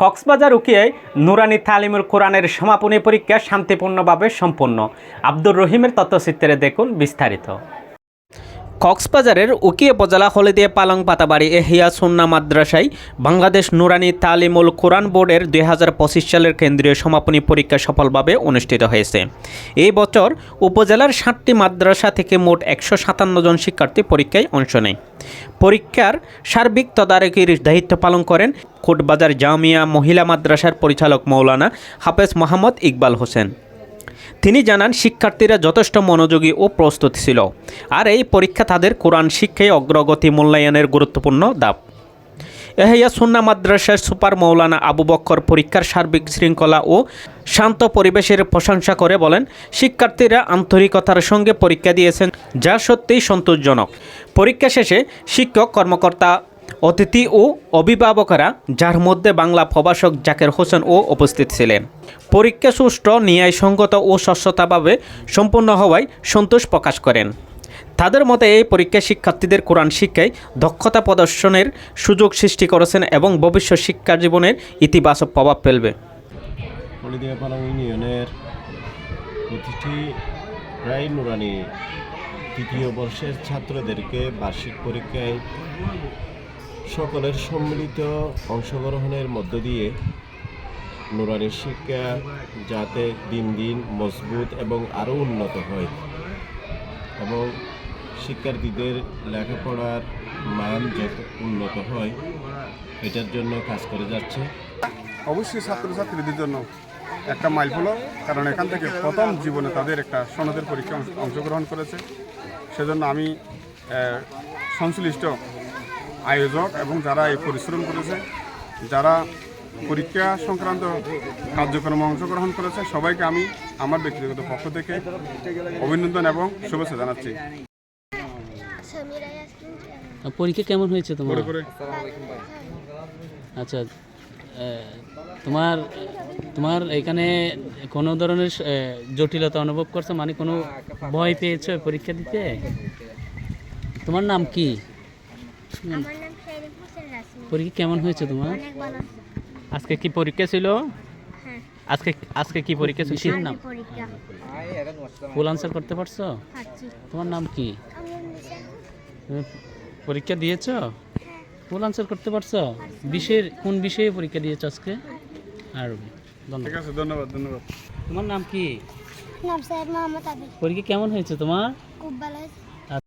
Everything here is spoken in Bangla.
কক্সবাজার উকিয়ায় নুরানি তালিমুল কোরআনের সমাপনী পরীক্ষা শান্তিপূর্ণভাবে সম্পন্ন। আব্দুর রহিমের তথ্যচিত্রে দেখুন বিস্তারিত। কক্সবাজারের উকিয়া উপজেলা হলিদিয়া পালং পাতাবাড়ি এহিয়া সুন্না মাদ্রাসায় বাংলাদেশ নুরানি তালিমুল কোরআন বোর্ডের দুই হাজার পঁচিশ সালের কেন্দ্রীয় সমাপনী পরীক্ষা সফলভাবে অনুষ্ঠিত হয়েছে। এই বছর উপজেলার ষাটটি মাদ্রাসা থেকে মোট একশো সাতান্ন জন শিক্ষার্থী পরীক্ষায় অংশ নেয়। পরীক্ষার সার্বিক তদারকির দায়িত্ব পালন করেন কোটবাজার জামিয়া মহিলা মাদ্রাসার পরিচালক মৌলানা হাফেজ মোহাম্মদ ইকবাল হোসেন। তিনি জানান, শিক্ষার্থীরা যথেষ্ট মনোযোগী ও প্রস্তুত ছিল। আর এই পরীক্ষা তাদের কোরআন শিক্ষায় অগ্রগতি মূল্যায়নের গুরুত্বপূর্ণ দাপ এহিয়া সুন্না মাদ্রাসার সুপার মৌলানা আবু বক্কর পরীক্ষার সার্বিক শৃঙ্খলা ও শান্ত পরিবেশের প্রশংসা করে বলেন, শিক্ষার্থীরা আন্তরিকতার সঙ্গে পরীক্ষা দিয়েছেন, যা সত্যিই সন্তোষজনক। পরীক্ষা শেষে শিক্ষক, কর্মকর্তা অতিথি ও অভিভাবকরা, যার মধ্যে বাংলা প্রভাষক জাকের হোসেন ও উপস্থিত ছিলেন। পরীক্ষা সুষ্ঠু, ন্যায়সঙ্গত ও স্বচ্ছতাভাবে সম্পন্ন হওয়ায় সন্তোষ প্রকাশ করেন। তাদের মতে, এই পরীক্ষা শিক্ষার্থীদের কোরআন শিক্ষায় দক্ষতা প্রদর্শনের সুযোগ সৃষ্টি করেছেন এবং ভবিষ্যৎ শিক্ষা জীবনের ইতিবাচক প্রভাব ফেলবে। প্রায় নুরানি তৃতীয় বর্ষের ছাত্রদেরকে বার্ষিক পরীক্ষায় সকলের সম্মিলিত অংশগ্রহণের মধ্য দিয়ে নুরানি শিক্ষা যাতে দিন দিন মজবুত এবং আরও উন্নত হয় এবং শিক্ষার্থীদের লেখাপড়ার মান যত উন্নত হয়, এটার জন্য কাজ করে যাচ্ছে। অবশ্যই ছাত্রছাত্রীদের জন্য একটা মাইল ফলক কারণ এখান থেকে প্রথম জীবনে তাদের একটা সনদের পরীক্ষা অংশগ্রহণ করেছে। সেজন্য আমি সংশ্লিষ্ট আয়োজক এবং যারা এই পরিশ্রম করেছে যারা পরীক্ষা সংক্রান্ত কার্যক্রমে অংশগ্রহণ করেছে সবাইকে আমি আমার ব্যক্তিগত পক্ষ থেকে অভিনন্দন এবং শুভেচ্ছা জানাচ্ছি। পরীক্ষা কেমন হয়েছে তোমার? আচ্ছা তোমার তোমার এখানে কোনো ধরনের জটিলতা অনুভব করছ? মানে কোনো ভয় পেয়েছ পরীক্ষা দিতে? তোমার নাম কি আমার নাম শাইরিন হোসেন রাসমি পরীক্ষা কেমন হয়েছে তোমার? আজকে কি পরীক্ষা ছিল? হ্যাঁ। আজকে আজকে কি পরীক্ষা ছিল? কিসের নাম ফুল আনসার করতে পারছ? তোমার নাম কি? তুমি পরীক্ষা দিয়েছ? ফুল আনসার করতে পারছ? বিষয়ের কোন বিষয়ে পরীক্ষা দিয়েছ আজকে? আরবি ঠিক ধন্যবাদ। আছে ধন্যবাদ ধন্যবাদ। তোমার নাম কি? নাম স্যার মোহাম্মদ আবি পরীক্ষা কেমন হয়েছে তোমার? খুব ভালো হয়েছে।